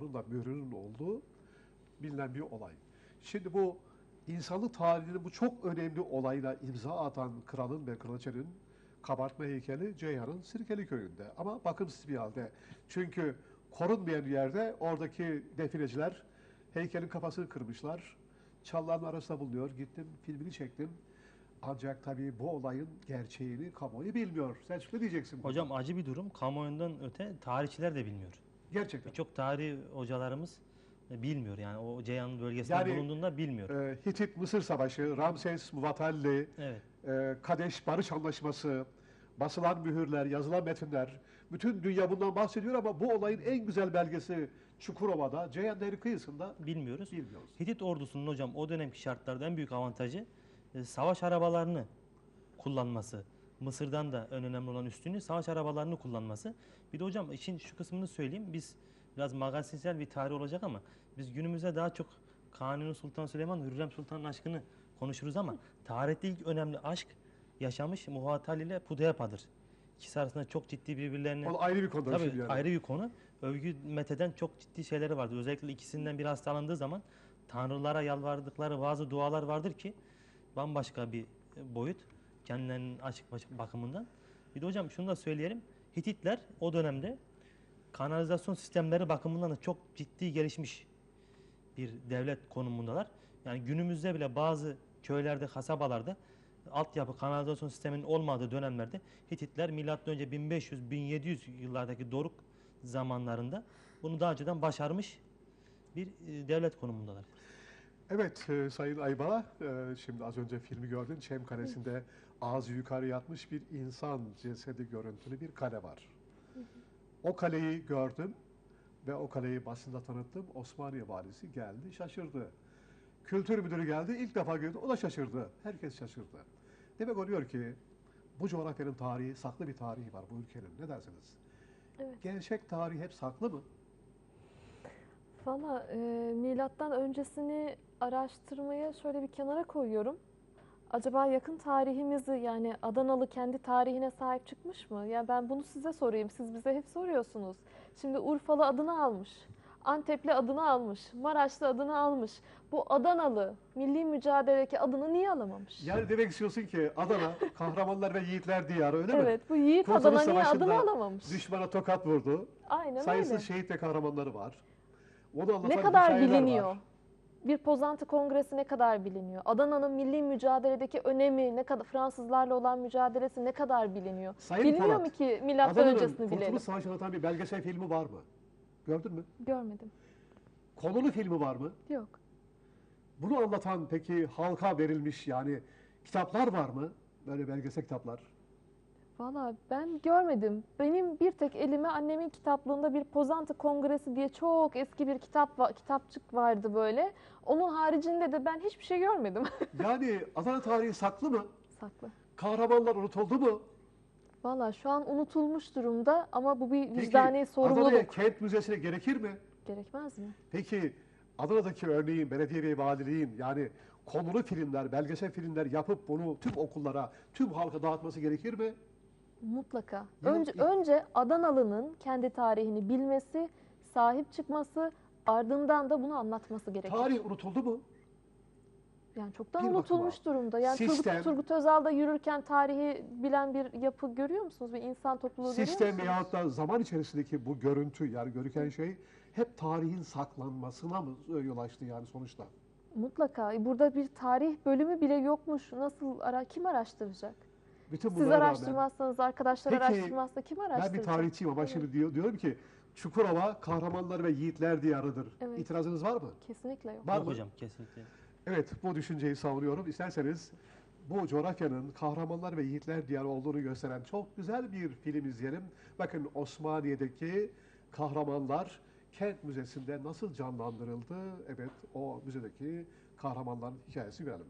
da mührünün olduğu bilinen bir olay. Şimdi bu insanlık tarihinin bu çok önemli olayla imza atan kralın ve kraliçenin kabartma heykeli Ceyhan'ın Sirkeli köyünde. Ama bakımsız bir halde. Çünkü korunmayan yerde oradaki defineciler heykelin kafasını kırmışlar. Çalların arasında bulunuyor. Gittim filmini çektim. Ancak tabii bu olayın gerçeğini kamuoyu bilmiyor. Sen şöyle diyeceksin. Hocam acı bir durum. Kamuoyundan öte tarihçiler de bilmiyor. Gerçekten. Birçok tarih hocalarımız e, bilmiyor. Yani o Ceyhan bölgesinde Yani- bulunduğunda bilmiyor. Ee, Hitit Mısır Savaşı, Ramses Muvatalli, Evet. e, Kadeş Barış Anlaşması, basılan mühürler, yazılan metinler, bütün dünya bundan bahsediyor ama bu olayın en güzel belgesi Çukurova'da, Ceyhan Nehri kıyısında Bilmiyoruz. bilmiyoruz. Hitit ordusunun hocam o dönemki şartlarda en büyük avantajı e, savaş arabalarını kullanması. Mısır'dan da en önemli olan üstünlüğü savaş arabalarını kullanması. Bir de hocam işin şu kısmını söyleyeyim. Biz biraz magazinsel bir tarih olacak ama biz günümüzde daha çok Kanuni Sultan Süleyman Hürrem Sultan'ın aşkını konuşuruz ama tarihte ilk önemli aşk yaşamış Muhattal ile Pudeyapa'dır. İkisi arasında çok ciddi birbirlerine O ayrı bir konu Tabii yani. ayrı bir konu. Övgü metheden çok ciddi şeyleri vardır. Özellikle ikisinden biri hastalandığı zaman tanrılara yalvardıkları bazı dualar vardır ki bambaşka bir boyut kendilerinin açık bakımından. Bir de hocam şunu da söyleyelim. Hititler o dönemde kanalizasyon sistemleri bakımından da çok ciddi gelişmiş bir devlet konumundalar. Yani günümüzde bile bazı köylerde, kasabalarda altyapı kanalizasyon sisteminin olmadığı dönemlerde Hititler milattan önce 1500-1700 yıllardaki doruk zamanlarında bunu daha önceden başarmış bir e, devlet konumundalar. Evet e, Sayın Aybala, e, şimdi az önce filmi gördün. Çem Kalesi'nde ağzı yukarı yatmış bir insan cesedi görüntülü bir kale var. O kaleyi gördüm ve o kaleyi basında tanıttım. Osmaniye valisi geldi, şaşırdı. Kültür müdürü geldi, ilk defa gördü, o da şaşırdı. Herkes şaşırdı. Demek oluyor ki bu coğrafyanın tarihi, saklı bir tarihi var bu ülkenin. Ne dersiniz? Evet. Gerçek tarihi hep saklı mı? Valla e, milattan öncesini araştırmaya şöyle bir kenara koyuyorum. Acaba yakın tarihimizi yani Adanalı kendi tarihine sahip çıkmış mı? Ya ben bunu size sorayım. Siz bize hep soruyorsunuz. Şimdi Urfalı adını almış. Antepli adını almış. Maraşlı adını almış. Bu Adanalı milli mücadeledeki adını niye alamamış? Yani demek istiyorsun ki Adana kahramanlar ve yiğitler diyarı öyle mi? evet bu Yiğit Kurtuluş Adana niye adını alamamış? Düşmana tokat vurdu. Aynen Sayısız öyle. şehit ve kahramanları var. Onu anlatan Ne kadar biliniyor? var. Bir Pozantı Kongresi ne kadar biliniyor? Adana'nın milli mücadeledeki önemi, ne kadar Fransızlarla olan mücadelesi ne kadar biliniyor? Sayın Bilmiyor Polat, mu ki milattan Adana'nın öncesini Kurtuluş bilelim? Savaşı'nı anlatan bir belgesel filmi var mı? Gördün mü? Görmedim. Konulu filmi var mı? Yok. Bunu anlatan peki halka verilmiş yani kitaplar var mı? Böyle belgesel kitaplar. Valla ben görmedim. Benim bir tek elime annemin kitaplığında bir Pozantı Kongresi diye çok eski bir kitap va- kitapçık vardı böyle. Onun haricinde de ben hiçbir şey görmedim. Yani Adana tarihi saklı mı? Saklı. Kahramanlar unutuldu mu? Valla şu an unutulmuş durumda ama bu bir vicdani Adana'ya sorumluluk. kent müzesine gerekir mi? Gerekmez mi? Peki Adana'daki örneğin belediye ve valiliğin yani konulu filmler, belgesel filmler yapıp bunu tüm okullara, tüm halka dağıtması gerekir mi? Mutlaka. Yok, Önce, yok. önce Adanalı'nın kendi tarihini bilmesi, sahip çıkması, ardından da bunu anlatması gerekir. Tarih unutuldu mu? Yani çoktan Bir unutulmuş bakıma durumda. Yani Turgut, sistem- Turgut Özal'da yürürken tarihi bilen bir yapı görüyor musunuz? Bir insan topluluğu görüyor Sistem musunuz? veyahut da zaman içerisindeki bu görüntü yani görüken şey hep tarihin saklanmasına mı yol açtı yani sonuçta? Mutlaka. E, Burada bir tarih bölümü bile yokmuş. Nasıl ara kim araştıracak? Bütün Siz bunlara rağmen araştırmazsanız, arkadaşlar Peki, araştırmazsa kim ben araştıracak? bir tarihçiyim ama şimdi diyor, diyorum ki Çukurova kahramanlar ve yiğitler diyarıdır. Evet. İtirazınız var mı? Kesinlikle yok. Var Yok mı? hocam kesinlikle. Evet bu düşünceyi savunuyorum. İsterseniz bu coğrafyanın kahramanlar ve yiğitler diyarı olduğunu gösteren çok güzel bir film izleyelim. Bakın Osmaniye'deki kahramanlar kent müzesinde nasıl canlandırıldı? Evet o müzedeki kahramanların hikayesi görelim.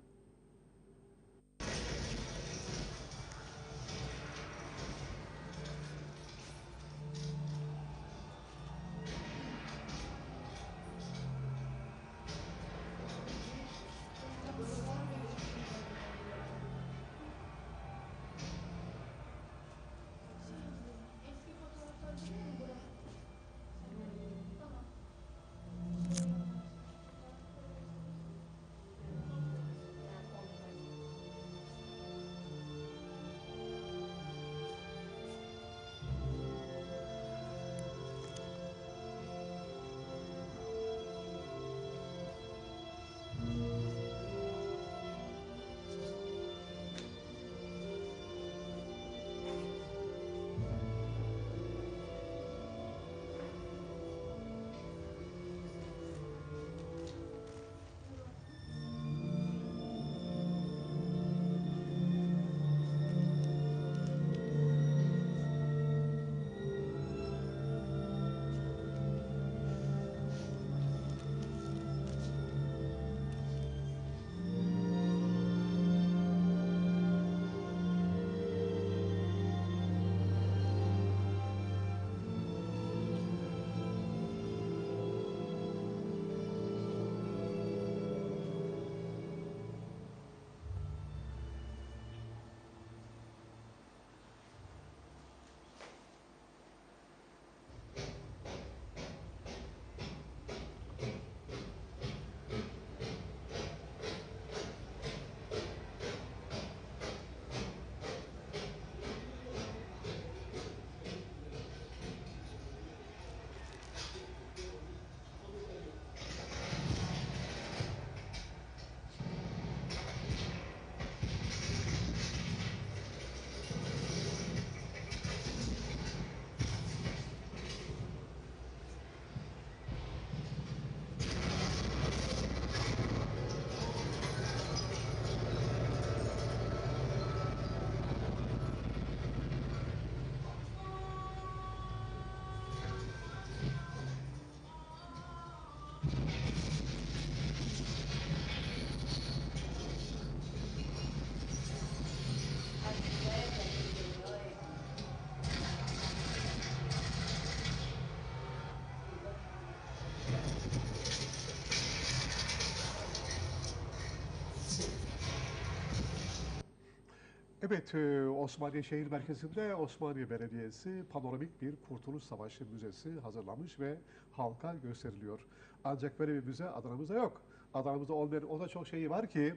Evet, e, Osmaniye Şehir Merkezi'nde Osmaniye Belediyesi panoramik bir Kurtuluş Savaşı Müzesi hazırlamış ve halka gösteriliyor. Ancak böyle bir müze Adana'mızda yok. Adana'mızda olmayan o da çok şeyi var ki,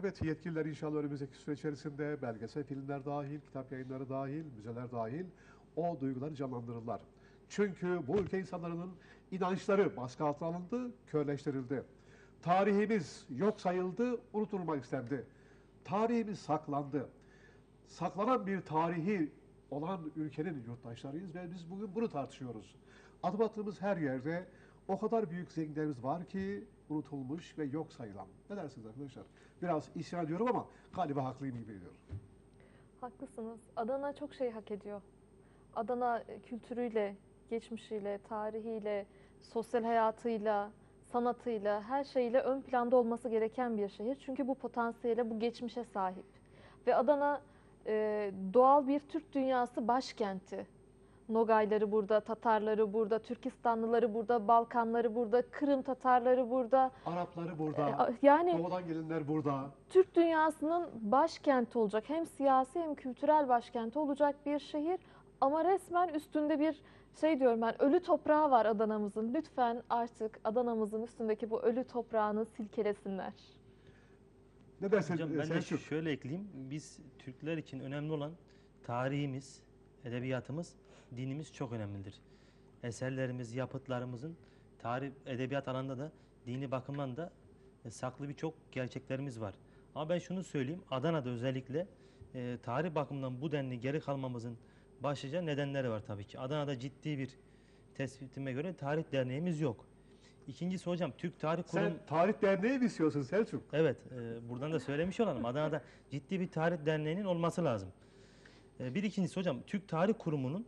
evet yetkililer inşallah önümüzdeki süre içerisinde belgesel filmler dahil, kitap yayınları dahil, müzeler dahil o duyguları canlandırırlar. Çünkü bu ülke insanların inançları baskı altına alındı, körleştirildi. Tarihimiz yok sayıldı, unutulmak istendi. Tarihimiz saklandı. Saklanan bir tarihi olan ülkenin yurttaşlarıyız ve biz bugün bunu tartışıyoruz. Adım attığımız her yerde o kadar büyük zenginlerimiz var ki unutulmuş ve yok sayılan. Ne dersiniz arkadaşlar? Biraz isyan ediyorum ama galiba haklıyım gibi ediyorum. Haklısınız. Adana çok şey hak ediyor. Adana kültürüyle, geçmişiyle, tarihiyle, sosyal hayatıyla, sanatıyla, her şeyle ön planda olması gereken bir şehir. Çünkü bu potansiyele, bu geçmişe sahip. Ve Adana e, doğal bir Türk dünyası başkenti. Nogayları burada, Tatarları burada, Türkistanlıları burada, Balkanları burada, Kırım Tatarları burada. Arapları burada, a- Yani doğudan gelenler burada. Türk dünyasının başkenti olacak. Hem siyasi hem kültürel başkenti olacak bir şehir. Ama resmen üstünde bir şey diyorum ben ölü toprağı var Adana'mızın. Lütfen artık Adana'mızın üstündeki bu ölü toprağını silkelesinler. Ne dersin Hocam e, ben de Selçuk? şöyle ekleyeyim. Biz Türkler için önemli olan tarihimiz, edebiyatımız, dinimiz çok önemlidir. Eserlerimiz, yapıtlarımızın tarih, edebiyat alanında da dini bakımdan da e, saklı birçok gerçeklerimiz var. Ama ben şunu söyleyeyim. Adana'da özellikle e, tarih bakımından bu denli geri kalmamızın başlıca nedenleri var tabii ki. Adana'da ciddi bir tespitime göre tarih derneğimiz yok. İkincisi hocam Türk Tarih Kurum... Sen tarih derneği mi istiyorsun Selçuk? Evet, e, buradan da söylemiş olalım. Adana'da ciddi bir tarih derneğinin olması lazım. E, bir ikincisi hocam, Türk Tarih Kurumu'nun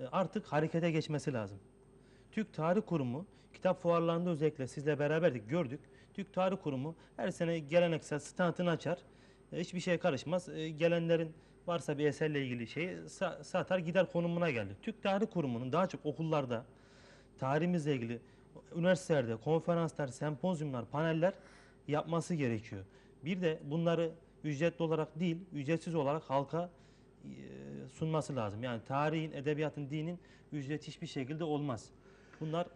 e, artık harekete geçmesi lazım. Türk Tarih Kurumu, kitap fuarlarında özellikle sizle beraberdik, gördük. Türk Tarih Kurumu her sene geleneksel standını açar. E, hiçbir şey karışmaz. E, gelenlerin varsa bir eserle ilgili şeyi sa- satar gider konumuna geldi. Türk Tarih Kurumu'nun daha çok okullarda, tarihimizle ilgili üniversitelerde konferanslar, sempozyumlar, paneller yapması gerekiyor. Bir de bunları ücretli olarak değil, ücretsiz olarak halka e, sunması lazım. Yani tarihin, edebiyatın, dinin ücret hiçbir şekilde olmaz. Bunlar